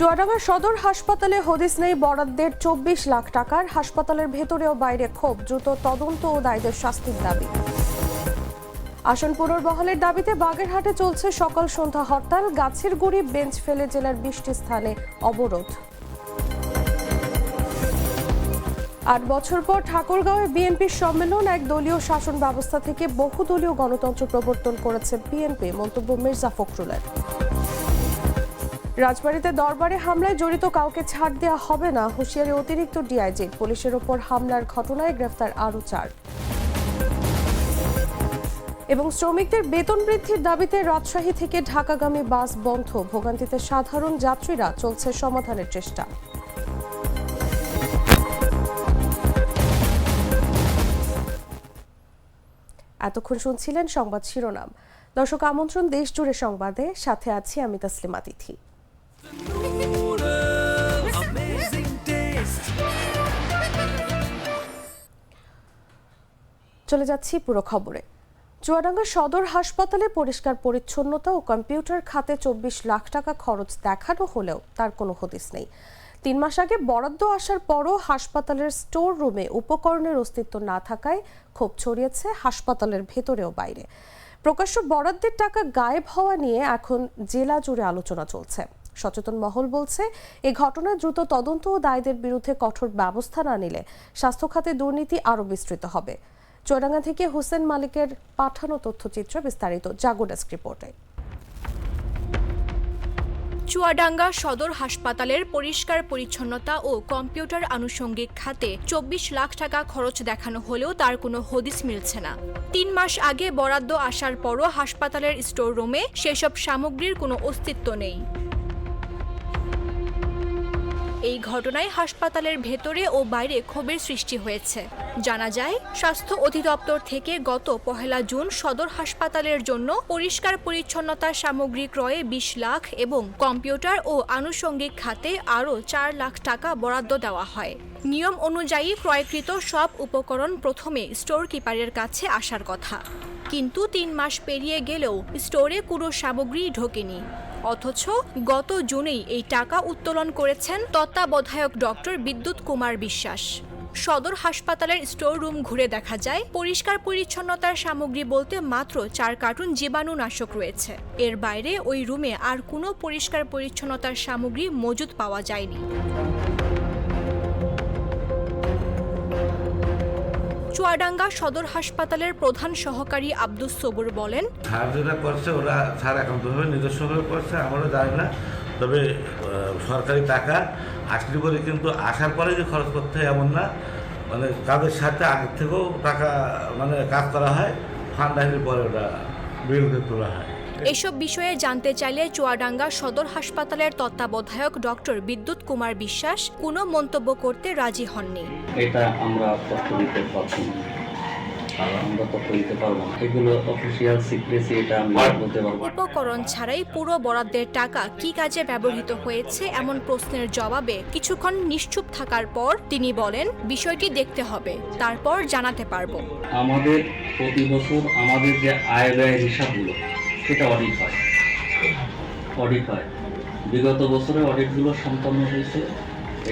চুয়াডাঙ্গা সদর হাসপাতালে হদিস নেই বরাদ্দের চব্বিশ লাখ টাকার। হাসপাতালের ভেতরে ও বাইরে ক্ষোভ, দ্রুত তদন্ত ও দায়ীদের শাস্তির দাবি। আসন পুনর্বহালের দাবিতে বাগেরহাটে চলছে সকাল সন্ধ্যা হরতাল, গাছের গুড়ি বেঞ্চ ফেলে জেলার বিশটি স্থানে অবরোধ। আট বছর পর ঠাকুরগাঁওয়ে বিএনপির সম্মেলন, এক দলীয় শাসন ব্যবস্থা থেকে বহুদলীয় গণতন্ত্র প্রবর্তন করেছে বিএনপি, মন্তব্য মির্জা ফখরুলের। রাজবাড়িতে দরবারে হামলায় জড়িত কাউকে ছাড় দেওয়া হবে না। হুঁশিয়ারি অতিরিক্ত ডিআইজি। পুলিশের ওপর হামলার ঘটনায় গ্রেফতার আরও চার। এবং শ্রমিকদের বেতন বৃদ্ধির দাবিতে রাজশাহী থেকে ঢাকাগামী বাস বন্ধ। ভোগান্তিতে সাধারণ যাত্রীরা চলছে সমাধানের চেষ্টা। এতক্ষণ শুনছিলেন সংবাদ শিরোনাম। দর্শক, আমন্ত্রণ দেশ জুড়ে সংবাদে। সাথে আছি আমি তাসলিমা তিথি. চলে যাচ্ছি পুরো খবরে। চুয়াডাঙ্গা সদর হাসপাতালে পরিষ্কার পরিচ্ছন্নতা ও কম্পিউটার খাতে চব্বিশ লাখ টাকা খরচ দেখানো হলেও তার কোনো হদিস নেই। তিন মাস আগে বরাদ্দ আসার পরও হাসপাতালের স্টোর রুমে উপকরণের অস্তিত্ব না থাকায় ক্ষোভ ছড়িয়েছে হাসপাতালের ভেতরে ও বাইরে। প্রকাশ্য বরাদ্দের টাকা গায়েব হওয়া নিয়ে এখন জেলা জুড়ে আলোচনা চলছে। সচেতন মহল বলছে এই ঘটনায় দ্রুত তদন্ত ও দায়ীদের বিরুদ্ধে কঠোর ব্যবস্থা না নিলে স্বাস্থ্য খাতে দুর্নীতি আরও বিস্তৃত হবে। চুয়াডাঙ্গা থেকে হোসেন মালিকের পাঠানো তথ্যচিত্র বিস্তারিত, জাগো ডেস্ক রিপোর্টে। চুয়াডাঙ্গা সদর হাসপাতালের পরিষ্কার পরিচ্ছন্নতা ও কম্পিউটার আনুষঙ্গিক খাতে চব্বিশ লাখ টাকা খরচ দেখানো হলেও তার কোনো হদিস মিলছে না। তিন মাস আগে বরাদ্দ আসার পরও হাসপাতালের স্টোর রুমে সেসব সামগ্রীর কোনো অস্তিত্ব নেই। এই ঘটনায় হাসপাতালের ভেতরে ও বাইরে ক্ষোভের সৃষ্টি হয়েছে। জানা যায়, স্বাস্থ্য অধিদপ্তর থেকে গত পহেলা জুন সদর হাসপাতালের জন্য পরিষ্কার পরিচ্ছন্নতার সামগ্রী ক্রয়ে বিশ লাখ এবং কম্পিউটার ও আনুষঙ্গিক খাতে আরও চার লাখ টাকা বরাদ্দ দেওয়া হয়। নিয়ম অনুযায়ী ক্রয়কৃত সব উপকরণ প্রথমে স্টোর কিপারের কাছে আসার কথা। কিন্তু তিন মাস পেরিয়ে গেলেও স্টোরে কোনো সামগ্রী ঢোকেনি। অথচ গত জুনেই এই টাকা উত্তোলন করেছেন তত্ত্বাবধায়ক ডক্টর বিদ্যুৎ কুমার বিশ্বাস। সদর হাসপাতালের স্টোর রুম ঘুরে দেখা যায়, পরিষ্কার পরিচ্ছন্নতার সামগ্রী বলতে মাত্র চার কার্টুন জীবাণুনাশক রয়েছে। এর বাইরে ওই রুমে আর কোনো পরিষ্কার পরিচ্ছন্নতার সামগ্রী মজুদ পাওয়া যায়নি। চুয়াডাঙ্গা সদর হাসপাতালের প্রধান সহকারী আব্দুস সবুর বলেন স্যার যেটা করছে, ওরা স্যার একান্তভাবে নিজস্বভাবে করছে আমরা জানি না। তবে সরকারি টাকা আসলে করে কিন্তু আসার পরে যে খরচ করতে হয় এমন না। মানে তাদের সাথে আগের থেকেও টাকা মানে কাজ করা হয় ফান্ড আসলে পরে ওটা বিরুদ্ধে তোলা হয়। এসব বিষয়ে জানতে চাইলে চুয়াডাঙ্গা সদর হাসপাতালের তত্ত্বাবধায়ক ডক্টর বিদ্যুৎ কুমার বিশ্বাস কোনো মন্তব্য করতে রাজি হননি। এটা আমরা দিতে পারছি আমরা তথ্য দিতে পারব এগুলো অফিসিয়াল সিক্রেসি এটা আমি বলতে পারব উপকরণ ছাড়াই পুরো বরাদ্দের টাকা কি কাজে ব্যবহৃত হয়েছে এমন প্রশ্নের জবাবে কিছুক্ষণ নিশ্চুপ থাকার পর তিনি বলেন বিষয়টি দেখতে হবে তারপর জানাতে পারব। আমাদের প্রতি বছর আমাদের যে আয় ব্যয়ের হিসাবগুলো সেটা অডিট হয়। অডিট হয়। বিগত বছরে অডিটগুলো সম্পন্ন হয়েছে।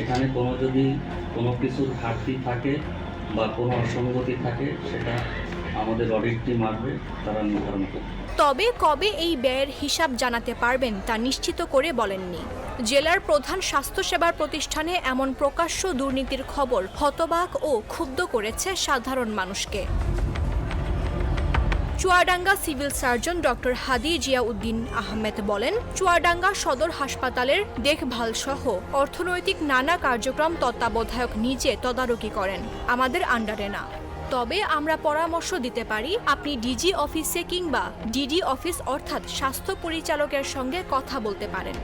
এখানে কোনো যদি কোনো কিছুর ঘাটতি থাকে বা কোনো অসঙ্গতি থাকে, সেটা আমাদের অডিট টিম আসবে, তারা নির্ধারণ করবে। তবে কবে এই ব্যয়ের হিসাব জানাতে পারবেন তা নিশ্চিত করে বলেননি। জেলার প্রধান স্বাস্থ্যসেবার প্রতিষ্ঠানে এমন প্রকাশ্য দুর্নীতির খবর হতবাক ও ক্ষুব্ধ করেছে সাধারণ মানুষকে। Chuadanga civil surgeon doctor Hadi Ziauddin Ahmed বলেন, চুয়াডাঙ্গা সদর হাসপাতালের দেখভাল সহ অর্থনৈতিক নানা কার্যক্রম তত্ত্বাবধায়ক নিজে তদারকি করেন। আমাদের আন্ডারে না। তবে আমরা পরামর্শ দিতে পারি, আপনি ডিজি অফিসে কিংবা ডিডি অফিস অর্থাৎ স্বাস্থ্য পরিচালকের সঙ্গে কথা বলতে পারেন।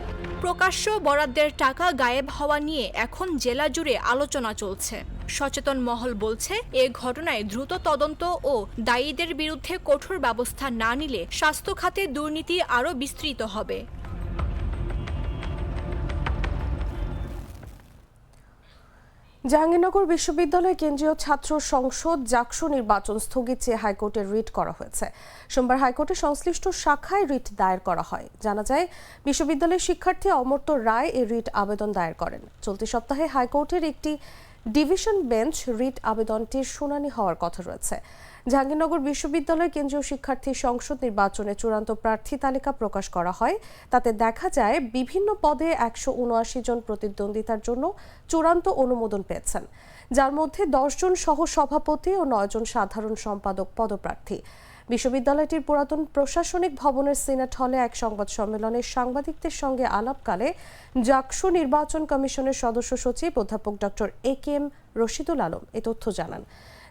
প্রকাশ্য বরাদ্দের টাকা গায়েব হওয়া নিয়ে এখন জেলা জুড়ে আলোচনা চলছে। সচেতন মহল বলছে, এ ঘটনায় দ্রুত তদন্ত ও দায়ীদের বিরুদ্ধে কঠোর ব্যবস্থা না নিলে স্বাস্থ্য খাতে দুর্নীতি আরও বিস্তৃত হবে। জাহাঙ্গীরনগর বিশ্ববিদ্যালয় কেন্দ্রীয় ছাত্র সংসদ জাকসু নির্বাচন স্থগিত চেয়ে হাইকোর্টে রিট করা হয়েছে। সোমবার হাইকোর্টে সংশ্লিষ্ট শাখায় রিট দায়ের করা হয়। জানা যায়, বিশ্ববিদ্যালয়ের শিক্ষার্থী অমর্ত্য রায় এই রিট আবেদন দায়ের করেন। চলতি সপ্তাহে হাইকোর্টের একটি ডিভিশন বেঞ্চ রিট আবেদনটির শুনানি হওয়ার কথা রয়েছে। জাহাঙ্গীরনগর বিশ্ববিদ্যালয় কেন্দ্রীয় শিক্ষার্থী সংসদ নির্বাচনে চূড়ান্ত প্রার্থী তালিকা প্রকাশ করা হয়। তাতে দেখা যায়, বিভিন্ন পদে একশো উনআশি জন প্রতিদ্বন্দ্বিতার জন্য চূড়ান্ত অনুমোদন পেয়েছেন। যার মধ্যে দশজন সহ সভাপতি ও নয়জন সাধারণ সম্পাদক পদপ্রার্থী। বিশ্ববিদ্যালয়টির পুরাতন প্রশাসনিক ভবনের সিনেট হলে এক সংবাদ সম্মেলনে সাংবাদিকদের সঙ্গে আলাপকালে জাকসু নির্বাচন কমিশনের সদস্য সচিব অধ্যাপক doctor A K M Rashidul Alam এ তথ্য জানান।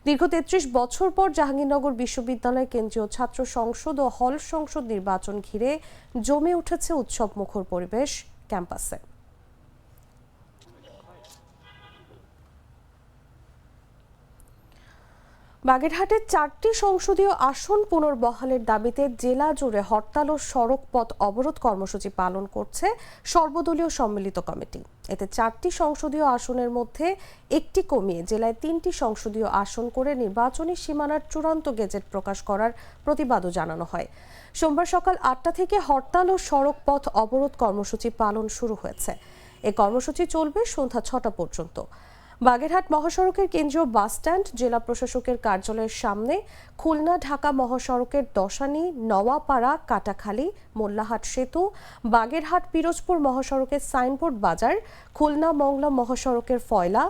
দীর্ঘ তেত্রিশ বছর পর জাহাঙ্গীরনগর বিশ্ববিদ্যালয় কেন্দ্রীয় ছাত্র সংসদ ও হল সংসদ নির্বাচন ঘিরে জমে উঠেছে উৎসব মুখর পরিবেশ ক্যাম্পাসে। বাগেরহাটের চারটি সংসদীয় আসন পুনর্বহালের দাবিতে জেলা জুড়ে হরতাল ও সড়ক পথ অবরোধ কর্মসূচি পালন করছে সর্বদলীয় সম্মিলিত কমিটি। এতে চারটি সংসদীয় আসনের মধ্যে একটি কমিয়ে জেলায় তিনটি সংসদীয় আসন করে নির্বাচনী সীমানার চূড়ান্ত গেজেট প্রকাশ করার প্রতিবাদও জানানো হয়। সোমবার সকাল আটটা থেকে হরতাল ও সড়ক পথ অবরোধ কর্মসূচি পালন শুরু হয়েছে। এ কর্মসূচি চলবে সন্ধ্যা ছটা পর্যন্ত। বাগেরহাট মহাসড়কের কেন্দ্রীয় বাসস্ট্যান্ড জেলা প্রশাসকের কার্যালয়ের সামনে, খুলনা ঢাকা মহাসড়কের দশানী, নওয়াপাড়া, কাটাখালী, মোল্লাহাট সেতু, বাগেরহাট পিরোজপুর মহাসড়কের সাইনবোর্ড বাজার, খুলনা মংলা মহাসড়কের ফয়লা,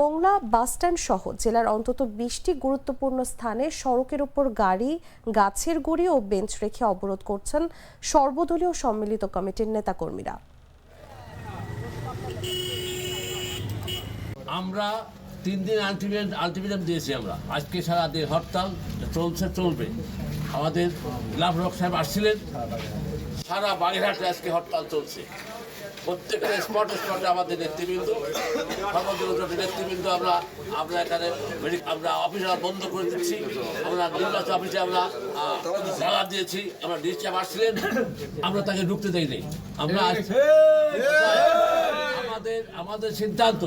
মংলা বাসস্ট্যান্ড সহ জেলার অন্তত বিশটি গুরুত্বপূর্ণ স্থানে সড়কের ওপর গাড়ি, গাছের গুঁড়ি ও বেঞ্চ রেখে অবরোধ করছেন সর্বদলীয় সম্মিলিত কমিটির নেতাকর্মীরা। আমরা তিন দিন আলটিমেট আলটিমেটাম দিয়েছি আমরা। আজকে সারা দিন হরতাল চলছে চলবে। আমাদের লাভ রক সাহেব আসছিলেন। সারা বাগেরহাটে আজকে হরতাল চলছে। প্রত্যেকটা স্পটে স্পটে আমাদের নেতৃবৃন্দ সর্বদলীয় নেতৃবৃন্দ আমরা আমরা এখানে আমরা অফিস বন্ধ করে দিচ্ছি। আমরা নির্বাচন অফিসে আমরা আহ, দিয়েছি। আমরা ডিসচার্জ আসছিলেন। আমরা তাকে ঢুকতে দেইনি। আমরা আমাদের আমাদের সিদ্ধান্ত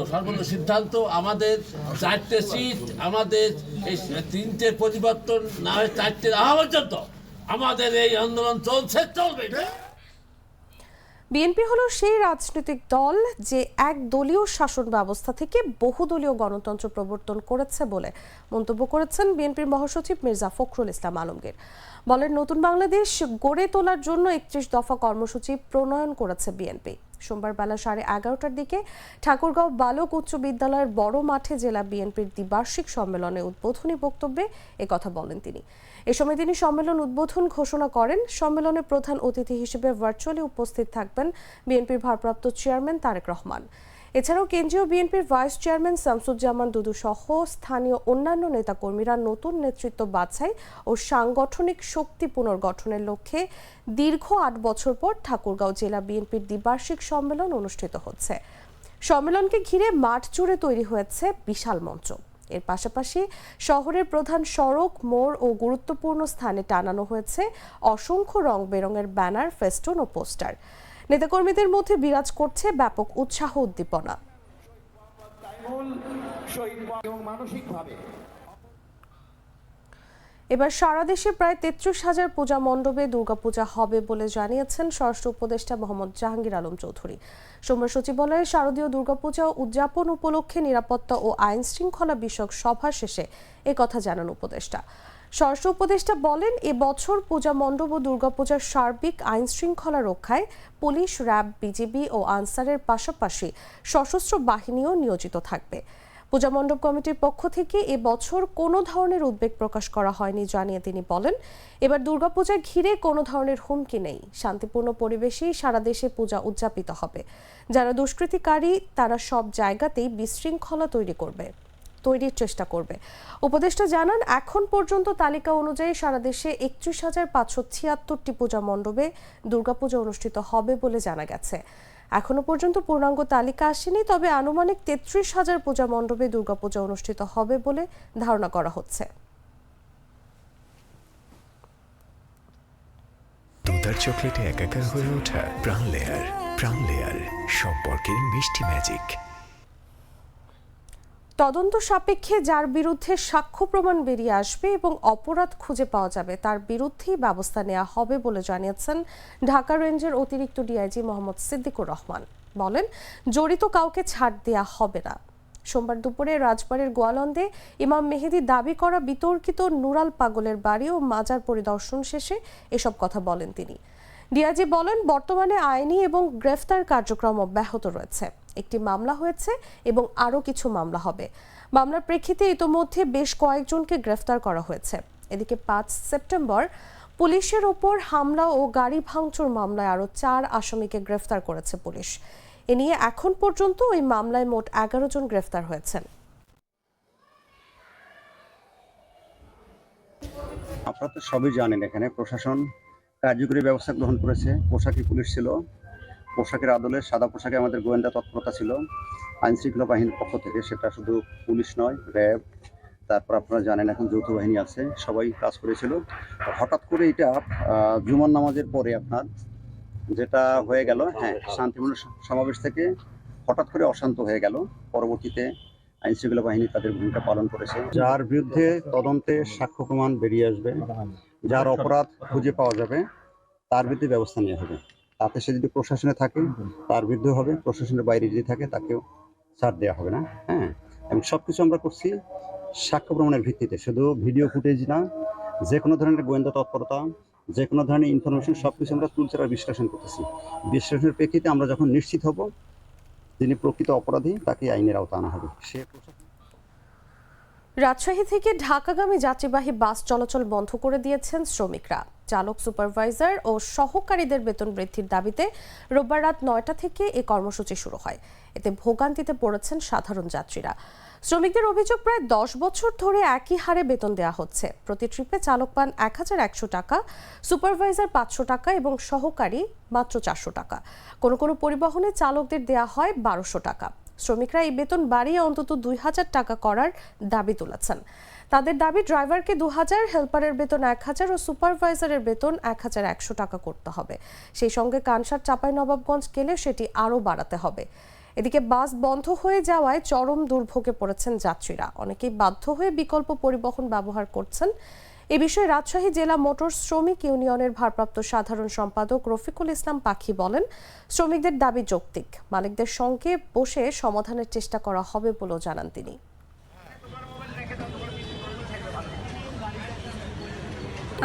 সিদ্ধান্ত, আমাদের চারটে সিট আমাদের এই তিনটে পরিবর্তন না চারটে পর্যন্ত আমাদের এই আন্দোলন চলছে, চলবে। বিএনপি হলো সেই রাজনৈতিক দল যে এক দলীয় শাসন ব্যবস্থা থেকে বহুদলীয় গণতন্ত্র প্রবর্তন করেছে বলে মন্তব্য করেছেন বিএনপির মহাসচিব মির্জা ফখরুল ইসলাম আলমগীর। বলেন, নতুন বাংলাদেশ গড়ে তোলার জন্য একত্রিশ দফা কর্মসূচি প্রণয়ন করেছে বিএনপি। সোমবার বেলা সাড়ে এগারোটার দিকে ঠাকুরগাঁও বালক উচ্চ বিদ্যালয়ের বড় মাঠে জেলা বিএনপির দ্বিবার্ষিক সম্মেলনে উদ্বোধনী বক্তব্যে কথা বলেন তিনি। এ সময় তিনি সম্মেলন উদ্বোধন ঘোষণা করেন। সম্মেলনে প্রধান অতিথি হিসেবে ভার্চুয়ালি উপস্থিত থাকবেন বিএনপির ভারপ্রাপ্ত চেয়ারম্যান তারেক রহমান। এছাড়াও কেন্দ্রীয় বিএনপির ভাইস চেয়ারম্যান শামসুজ্জামান দুদু সহ স্থানীয় অন্যান্য নেতাকর্মীরা নতুন নেতৃত্ব বাছাই ও সাংগঠনিক শক্তি পুনর্গঠনের লক্ষ্যে দীর্ঘ আট বছর পর ঠাকুরগাঁও জেলা বিএনপির দ্বিবার্ষিক সম্মেলন অনুষ্ঠিত হচ্ছে। সম্মেলনকে ঘিরে মাঠ জুড়ে তৈরি হয়েছে বিশাল মঞ্চ। এর পাশাপাশি শহরের প্রধান সড়ক, মোড় ও গুরুত্বপূর্ণ স্থানে টানানো হয়েছে অসংখ্য রং বেরঙের ব্যানার, ফেস্টুন ও পোস্টার। নেতাকর্মীদের মধ্যে বিরাজ করছে ব্যাপক উৎসাহ উদ্দীপনা। এবার সারা দেশে প্রায় তেত্রিশ হাজার পূজা মণ্ডপে দুর্গাপূজা হবে বলে জানিয়েছেন স্বরাষ্ট্র উপদেষ্টা মোহাম্মদ জাহাঙ্গীর আলম চৌধুরী। সোমবার সচিবালয়ে শারদীয় দুর্গাপূজা উদযাপন উপলক্ষে নিরাপত্তা ও আইন শৃঙ্খলা বিষয়ক সভা শেষে কথা জানান উপদেষ্টা। স্বরাষ্ট্র উপদেষ্টা বলেন এ বছর পূজা মণ্ডপ ও দুর্গাপূজার সার্বিক আইন শৃঙ্খলা রক্ষায় পুলিশ, র্যাব, বিজিবি ও আনসারের পাশাপাশি সশস্ত্র বাহিনীও নিয়োজিত থাকবে। পূজা মণ্ডপ কমিটির পক্ষ থেকে এ বছর কোনো ধরনের উদ্বেগ প্রকাশ করা হয়নি জানিয়ে তিনি বলেন, এবার দুর্গাপূজা ঘিরে কোনো ধরনের হুমকি নেই। শান্তিপূর্ণ পরিবেশেই সারা দেশে পূজা উদযাপিত হবে। যারা দুষ্কৃতিকারী, তারা সব জায়গাতেই বিশৃঙ্খলা তৈরি করবে। তৈরির চেষ্টা করবে। উপদেষ্টা জানান, এখন পর্যন্ত তালিকা অনুযায়ী সারা দেশে একত্রিশ হাজার পাঁচশো ছিয়াত্তরটি পূজা মণ্ডপে দুর্গাপূজা অনুষ্ঠিত হবে বলে জানা গেছে। এখনও পর্যন্ত পূর্ণাঙ্গ তালিকা আসেনি, তবে আনুমানিক তেত্রিশ হাজার পূজা মণ্ডপে দুর্গাপূজা অনুষ্ঠিত হবে বলে ধারণা করা হচ্ছে। দুধার চকলেটে একাকার হয়ে ওঠা প্রাণ লেয়ার প্রাণ লেয়ার সম্পর্কের মিষ্টি ম্যাজিক। তদন্ত সাপেক্ষে যার বিরুদ্ধে সাক্ষ্য প্রমাণ বেরিয়ে আসবে এবং অপরাধ খুঁজে পাওয়া যাবে, তার বিরুদ্ধেই ব্যবস্থা নেওয়া হবে বলে জানিয়েছেন ঢাকা রেঞ্জের অতিরিক্ত ডিআইজি মোহাম্মদ সিদ্দিকুর রহমান। বলেন, জড়িত কাউকে ছাড় দেয়া হবে না। সোমবার দুপুরে রাজবাড়ির গোয়ালন্দে ইমাম মেহেদি দাবি করা বিতর্কিত নুরাল পাগলের বাড়ি ও মাজার পরিদর্শন শেষে এসব কথা বলেন তিনি। ডিআইজি বলেন, বর্তমানে আইনি এবং গ্রেফতার কার্যক্রম অব্যাহত রয়েছে। একটি মামলা হয়েছে এবং আরও কিছু মামলা হবে। মামলার প্রেক্ষিতে ইতোমধ্যে বেশ কয়েকজনকে গ্রেফতার করা হয়েছে। এদিকে পাঁচ সেপ্টেম্বর পুলিশের ওপর হামলা ও গাড়ি ভাঙচুর মামলায় আরও চার আসামিকে গ্রেফতার করেছে পুলিশ। এ নিয়ে এখন পর্যন্ত ওই মামলায় মোট এগারো জন গ্রেফতার হয়েছেন। আপনারা তো সবই জানেন এখানে প্রশাসন কার্যকরী ব্যবস্থা গ্রহণ করেছে, পোশাকি পুলিশ ছিল। পোশাকের আদলে সাদা পোশাকে আমাদের গোয়েন্দা তৎপরতা ছিল। আইন শৃঙ্খলা বাহিনীর পক্ষ থেকে সেটা শুধু পুলিশ নয়, র্যাব, তারপর আপনারা জানেন এখন যৌথ বাহিনী আছে, সবাই কাজ করেছিল। হঠাৎ করে এটা জুমার নামাজের পরে আপনার যেটা হয়ে গেল হ্যাঁ শান্তিপূর্ণ সমাবেশ থেকে হঠাৎ করে অশান্ত হয়ে গেল। পরবর্তীতে আইন শৃঙ্খলা বাহিনী তাদের ভূমিকা পালন করেছে। যার বিরুদ্ধে তদন্তে সাক্ষ্য প্রমাণ বেরিয়ে আসবে। যার অপরাধ খুঁজে পাওয়া যাবে, তার বিরুদ্ধে ব্যবস্থা নেওয়া হবে। তাতে সে যদি প্রশাসনে থাকে তার বিরুদ্ধে হবে। প্রশাসনের বাইরে যদি থাকে তাকেও ছাড় দেওয়া হবে না হ্যাঁ? এবং সব কিছু আমরা করছি সাক্ষ্য প্রমাণের ভিত্তিতে। শুধু ভিডিও ফুটেজ না যে কোনো ধরনের গোয়েন্দা তৎপরতা যে কোনো ধরনের ইনফরমেশন সব কিছু আমরা তুলচারা বিশ্লেষণ করতেছি। বিশ্লেষণের প্রেক্ষিতে আমরা যখন নিশ্চিত হব যিনি প্রকৃত অপরাধী তাকে আইনের আওতা আনা হবে। সে রাজশাহী থেকে ঢাকাগামী যাত্রীবাহী বাস চলাচল বন্ধ করে দিয়েছেন শ্রমিকরা। চালক, সুপারভাইজার ও সহকারীদের বেতন বৃদ্ধির দাবিতে রোববার রাত নয়টা থেকে এ কর্মসূচি শুরু হয়। এতে ভোগান্তিতে পড়েছেন সাধারণ যাত্রীরা। শ্রমিকদের অভিযোগ প্রায় দশ বছর ধরে একই হারে বেতন দেওয়া হচ্ছে। প্রতি ট্রিপে চালক পান এক হাজার একশো টাকা, সুপারভাইজার পাঁচশো টাকা এবং সহকারী মাত্র চারশো টাকা। কোনো কোনো পরিবহনে চালকদের দেওয়া হয় বারোশো টাকা। শ্রমিকরা এই বেতন বাড়িয়ে অন্তত দুই হাজার টাকা করার দাবি তুলেছেন। তাদের দাবি, ড্রাইভারকে দু হাজার হেল্পারের বেতন এক হাজার ও সুপারভাইজারের বেতন এক হাজার একশো টাকা করতে হবে। সেই সঙ্গে কানসার চাপাই নবাবগঞ্জ গেলে সেটি আরও বাড়াতে হবে। এদিকে বাস বন্ধ হয়ে যাওয়ায় চরম দুর্ভোগে পড়েছেন যাত্রীরা। অনেকেই বাধ্য হয়ে বিকল্প পরিবহন ব্যবহার করছেন। এ বিষয়ে রাজশাহী জেলা মোটর শ্রমিক ইউনিয়নের ভারপ্রাপ্ত সাধারণ সম্পাদক রফিকুল ইসলাম পাখি বলেন, শ্রমিকদের দাবি যৌক্তিক। মালিকদের সঙ্গে বসে সমাধানের চেষ্টা করা হবে বলেও জানান তিনি।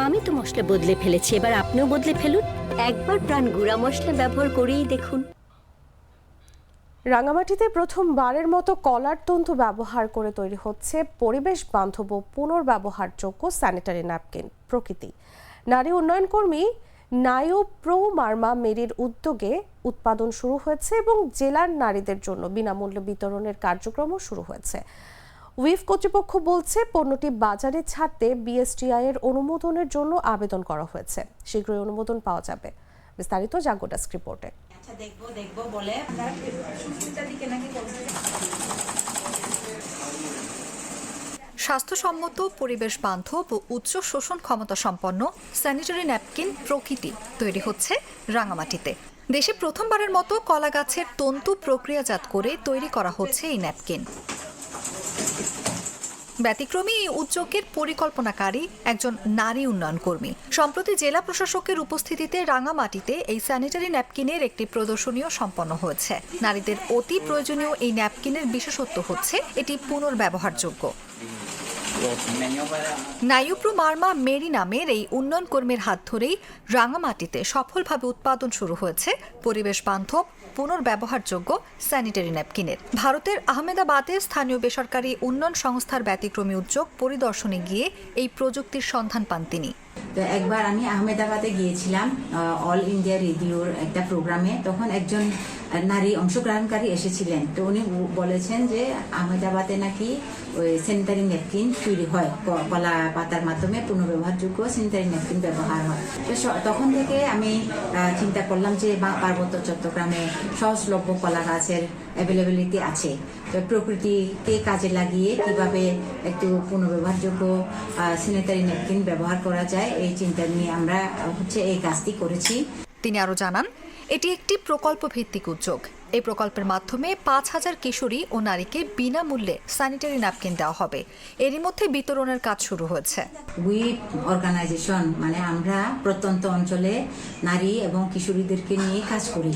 আমি তো মশলা বদলে ফেলেছি, এবার আপনিও বদলে ফেলুন। একবার প্রাণ গুঁড়া মশলা ব্যবহার করেই দেখুন। রাঙামাটিতে প্রথমবারের মতো কলার তন্তু ব্যবহার করে তৈরি হচ্ছে পরিবেশ বান্ধব ও পুনর্ব্যবহারযোগ্য স্যানিটারি ন্যাপকিন প্রকৃতি। নারী উন্নয়ন কর্মী নায়ো প্রো মার্মা মেরির উদ্যোগে উৎপাদন শুরু হয়েছে এবং জেলার নারীদের জন্য বিনামূল্যে বিতরণের কার্যক্রমও শুরু হয়েছে। উইফ কর্তৃপক্ষ বলছে, পণ্যটি বাজারে ছাড়তে বিএসটিআই এর অনুমোদনের জন্য আবেদন করা হয়েছে। শীঘ্রই অনুমোদন পাওয়া যাবে। বিস্তারিত জাগোডাস্ক রিপোর্টে। আচ্ছা দেখব দেখব বলে। স্বাস্থ্যসম্মত পরিবেশ বান্ধব ও উচ্চ শোষণ ক্ষমতা সম্পন্ন স্যানিটারি ন্যাপকিন প্রকৃতি তৈরি হচ্ছে রাঙামাটিতে। দেশে প্রথমবারের মতো কলা গাছের তন্তু প্রক্রিয়াজাত করে তৈরি করা হচ্ছে এই ন্যাপকিন। ব্যতিক্রমী এই উদ্যোগের পরিকল্পনাকারী একজন নারী উন্নয়ন কর্মী। সম্প্রতি জেলা প্রশাসকের উপস্থিতিতে রাঙামাটিতে এই স্যানিটারি ন্যাপকিনের একটি প্রদর্শনীও সম্পন্ন হয়েছে। নারীদের অতি প্রয়োজনীয় এই ন্যাপকিনের বিশেষত্ব হচ্ছে এটি পুনর্ব্যবহারযোগ্য। নায়ুপ্রু মার্মা মেরি নামের এই উন্নয়ন কর্মীর হাত ধরেই রাঙামাটিতে সফলভাবে উৎপাদন শুরু হয়েছে পরিবেশ বান্ধব, পুনর্ব্যবহারযোগ্য স্যানিটারি ন্যাপকিনের। ভারতের আহমেদাবাদে স্থানীয় বেসরকারি উন্নয়ন সংস্থার ব্যতিক্রমী উদ্যোগ পরিদর্শনে গিয়ে এই প্রযুক্তির সন্ধান পান তিনি। তো একবার আমি আহমেদাবাদে গিয়েছিলাম অল ইন্ডিয়া রেডিওর একটা প্রোগ্রামে। তখন একজন নারী অংশগ্রহণকারী এসেছিলেন। তো উনি বলেছেন যে আহমেদাবাদে নাকি ওই স্যানিটারি ন্যাপকিন তৈরি হয়। কলা পাতার মাধ্যমে পুনর্ব্যবহারযোগ্য স্যানিটারি ন্যাপকিন ব্যবহার হয়। তো তখন থেকে আমি চিন্তা করলাম যে পার্বত্য চট্টগ্রামে সহজলভ্য কলা গাছের অ্যাভেলেবিলিটি আছে। তো প্রকৃতিকে কাজে লাগিয়ে কীভাবে একটু পুনর্ব্যবহারযোগ্য স্যানিটারি ন্যাপকিন ব্যবহার করা যায়, এই চিন্তা নিয়ে আমরা হচ্ছে এই কাজটি করেছি। তিনি আরও জানান, এটি একটি প্রকল্প ভিত্তিক উদ্যোগ। এই প্রকল্পের মাধ্যমে পাঁচ হাজার কিশোরী ও নারীকে বিনামূল্যে স্যানিটারি ন্যাপকিন দেওয়া হবে। এরই মধ্যে বিতরণের কাজ শুরু হয়েছে। উইপ অর্গানাইজেশন মানে আমরা প্রত্যন্ত অঞ্চলে নারী এবং কিশোরীদেরকে নিয়ে কাজ করি।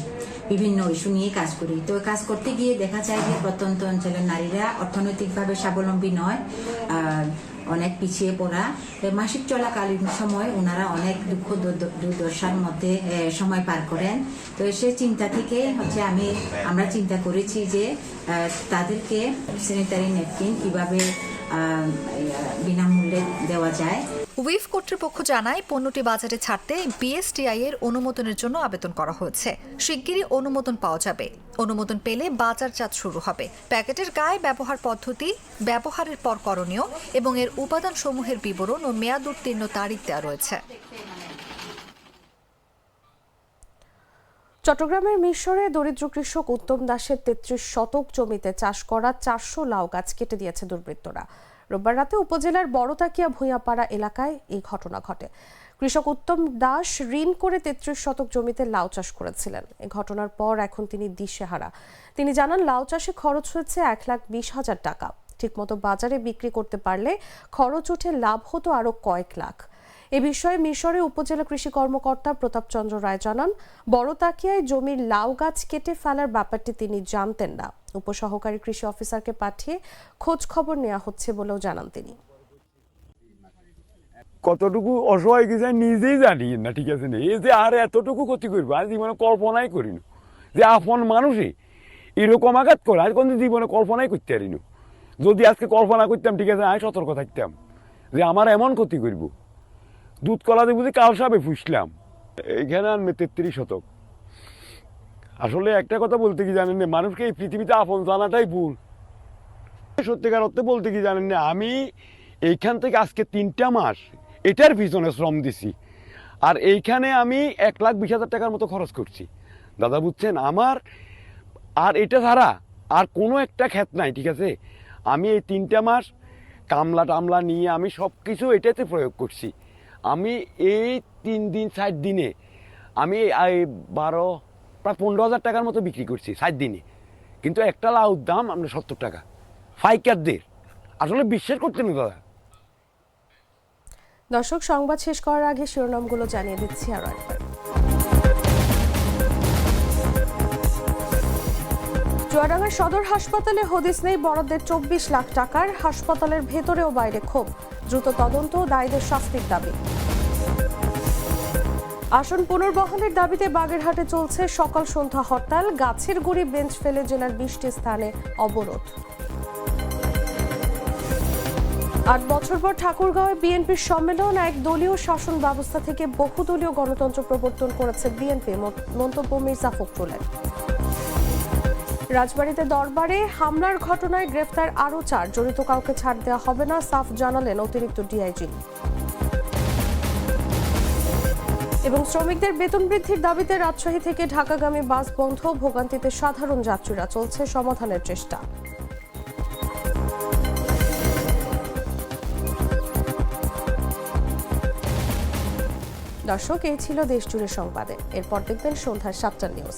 বিভিন্ন ইস্যু নিয়ে কাজ করি। তো কাজ করতে গিয়ে দেখা যায় যে প্রত্যন্ত অঞ্চলের নারীরা অর্থনৈতিকভাবে স্বাবলম্বী নয়। অনেক পিছিয়ে পড়া। মাসিক চলাকালীন সময় ওনারা অনেক দুঃখ দুর্দশার মধ্যে সময় পার করেন। তো সে চিন্তা থেকে হচ্ছে আমি, আমরা চিন্তা করেছি যে তাদেরকে স্যানিটারি ন্যাপকিন কীভাবে বিনামূল্যে দেওয়া যায়। উইফ কর্তৃপক্ষ জানায়, পণ্যটি বাজারে ছাড়তে বিএসটিআই এর অনুমোদনের জন্য আবেদন করা হয়েছে। শিগগিরই অনুমোদন পাওয়া যাবে। অনুমোদন পেলে বাজারজাত শুরু হবে। প্যাকেটের গায়ে ব্যবহার পদ্ধতি, ব্যবহারের পর করণীয় এবং এর উপাদান সমূহের বিবরণ ও মেয়াদ উত্তীর্ণ তারিখ দেওয়া রয়েছে। চট্টগ্রামের মিশরে দরিদ্র কৃষক উত্তম দাসের তেত্রিশ শতক জমিতে চাষ করা চারশো লাউ গাছ কেটে দিয়েছে দুর্বৃত্তরা। রোববার রাতে উপজেলার বড়তাকিয়া ভূঁইয়াপাড়া এলাকায় এই ঘটনা ঘটে। কৃষক উত্তম দাস ঋণ করে তেত্রিশ শতক জমিতে লাউ চাষ করেছিলেন। এ ঘটনার পর এখন তিনি দিশেহারা। তিনি জানান, লাউ চাষে খরচ হয়েছে এক লাখ বিশ হাজার টাকা। ঠিকমতো বাজারে বিক্রি করতে পারলে খরচ উঠে লাভ হতো আরও কয়েক লাখ। এ বিষয়ে মিশরে উপজেলা কৃষি কর্মকর্তা প্রতাপচন্দ্র রায় জানান, বড় তাকিয়ায় জমির লাউ গাছ কেটে ফেলার ব্যাপারটি তিনি জানতেন না। উপসহকারী কৃষি অফিসারকে পাঠিয়ে খোঁজ খবর নেওয়া হচ্ছে বলেও জানান তিনি। কতটুকু অসহায় যায় নিজেই জানি না, ঠিক আছে না। এই যে আর এতটুকু ক্ষতি করব, আজ জীবনে কল্পনাই করিনি। যে আপন মানুষই এরকম আঘাত করে, আজ কোনো জীবনে কল্পনাই করতে পারিনি। যদি আজকে কল্পনা করতাম, ঠিক আছে আমি সতর্ক থাকতাম। যে আমার এমন ক্ষতি করব। দুধ কলা দিয়ে বুঝি কাল সাবে ফুসলাম। এইখানে আনবে তেত্রিশ শতক। আসলে একটা কথা বলতে কি জানেন না, মানুষকে এই পৃথিবীতে আপন জানাটাই ভুল। সত্যিকার অর্থে বলতে কি জানেন না, আমি এইখান থেকে আজকে তিনটা মাস এটার পিছনে শ্রম দিছি। আর এইখানে আমি এক লাখ বিশ হাজার টাকার মতো খরচ করছি। দাদা বুঝছেন, আমার আর এটা ছাড়া আর কোনো একটা ক্ষেত নাই, ঠিক আছে? আমি এই তিনটা মাস কামলা টামলা নিয়ে আমি সব কিছু এটাতে প্রয়োগ করছি। আমি এই তিন দিন ষাট দিনে আমি এই বারো, প্রায় পনেরো হাজার টাকার মতো বিক্রি করছি ষাট দিনে। কিন্তু একটা লাউর দাম আপনার সত্তর টাকা। ফাইকারদের আসলে বিশ্বাস করতে নেই দাদা। দর্শক, সংবাদ শেষ করার আগে শিরোনামগুলো জানিয়ে দিচ্ছি আরও একবার। চুয়াডাঙ্গা সদর হাসপাতালে হদিস নেই বরাদ্দের চব্বিশ লাখ টাকার। হাসপাতালের ভেতরে ও বাইরে ক্ষোভ। দ্রুত তদন্ত দায়ীদের শাস্তির দাবি। আসন পুনর্বহালের দাবিতে বাগেরহাটে চলছে সকাল সন্ধ্যা হরতাল। গাছের গুড়ি বেঞ্চ ফেলে জেলার বিশটি স্থানে অবরোধ। আট বছর পর ঠাকুরগাঁওয়ে বিএনপির সম্মেলন। এক দলীয় শাসন ব্যবস্থা থেকে বহুদলীয় গণতন্ত্র প্রবর্তন করেছে বিএনপি। মন্তব্য মির্জা ফখরুলের। রাজবাড়িতে দরবারে হামলার ঘটনায় গ্রেফতার আরও চার। জড়িত কাউকে ছাড় দেওয়া হবে না, সাফ জানালেন অতিরিক্ত ডিআইজি। এবং শ্রমিকদের বেতন বৃদ্ধির দাবিতে রাজশাহী থেকে ঢাকাগামী বাস বন্ধ, ভোগান্তিতে সাধারণ যাত্রীরা চলছে সমাধানের চেষ্টা। দর্শক, এই ছিল দেশ জুড়ে সংবাদে। এরপর দেখবেন সন্ধ্যার সাতটা নিউজ।